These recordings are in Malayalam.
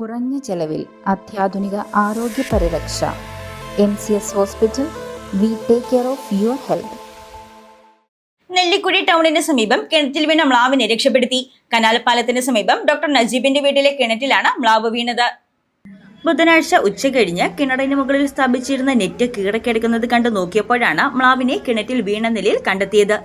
കുറഞ്ഞ ചെലവിൽ അത്യാധുനിക ആരോഗ്യ പരിരക്ഷ. M C S hospital we take care of your health. Nellikkudi ടൗണിന് സമീപം കിണറ്റിൽ വീണ മ്ലാവിനെ രക്ഷപ്പെടുത്തി. കനാലപ്പാലത്തിന് സമീപം ഡോക്ടർ നജീബിന്റെ വീട്ടിലെ കിണറ്റിലാണ് മ്ലാവ് വീണത്. ബുധനാഴ്ച ഉച്ച കഴിഞ്ഞ് കിണറിന് മുകളിൽ സ്ഥാപിച്ചിരുന്ന നെറ്റ് കീഴടക്കിടക്കുന്നത് കണ്ട് നോക്കിയപ്പോഴാണ് മ്ലാവിനെ കിണറ്റിൽ വീണ നിലയിൽ കണ്ടെത്തിയത്.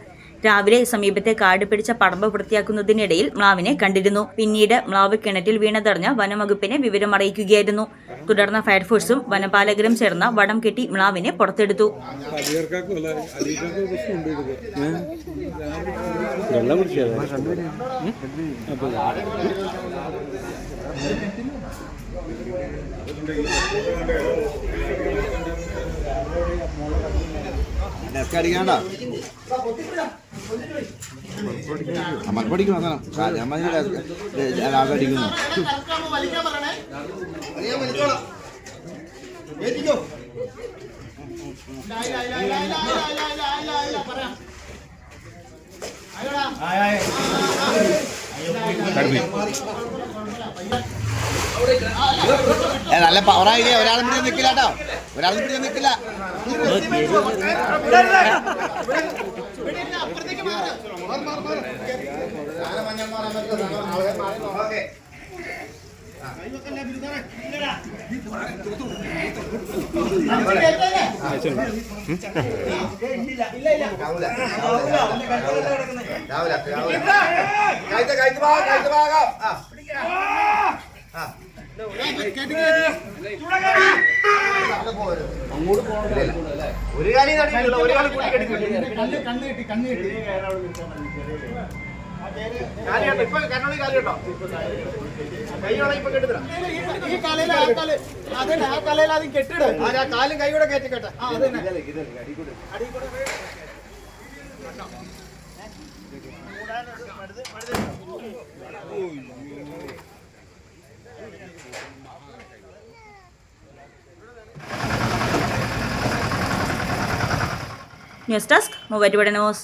രാവിലെ സമീപത്തെ കാട് പിടിച്ച പടമ്പ് വൃത്തിയാക്കുന്നതിനിടയിൽ മ്ലാവിനെ കണ്ടിരുന്നു. പിന്നീട് മ്ലാവ് കിണറ്റിൽ വീണതറിഞ്ഞ വനംവകുപ്പിനെ വിവരം അറിയിക്കുകയായിരുന്നു. തുടർന്ന് ഫയർഫോഴ്സും വനപാലകരും ചേർന്ന് വടം കെട്ടി മ്ലാവിനെ പുറത്തെടുത്തു. അടിയർക്കാക്കുമല്ല മൽപ്പടിക്കണം അതാണ് ഞാൻ പറഞ്ഞ ഏ, നല്ല പവറായില്ലേ ഒരാളും പിടിച്ച് നിൽക്കില്ല കേട്ടോ. ഒരാളും പിടിച്ച് നിൽക്കില്ല രാവിലെ ഒരു കാര്യം നടക്കില്ല ഒരു കാലം കൂടി കണ്ണ് കണ്ണ് കിട്ടി കണ്ണ് കിട്ടി ഈ കാലയിൽ ആ കാൽ അതന്നെ ആ കാലയിൽ ആദ്യം കെട്ടിട് ആ കാലും ആ അതന്നെ. News desk Muvattupuzha news.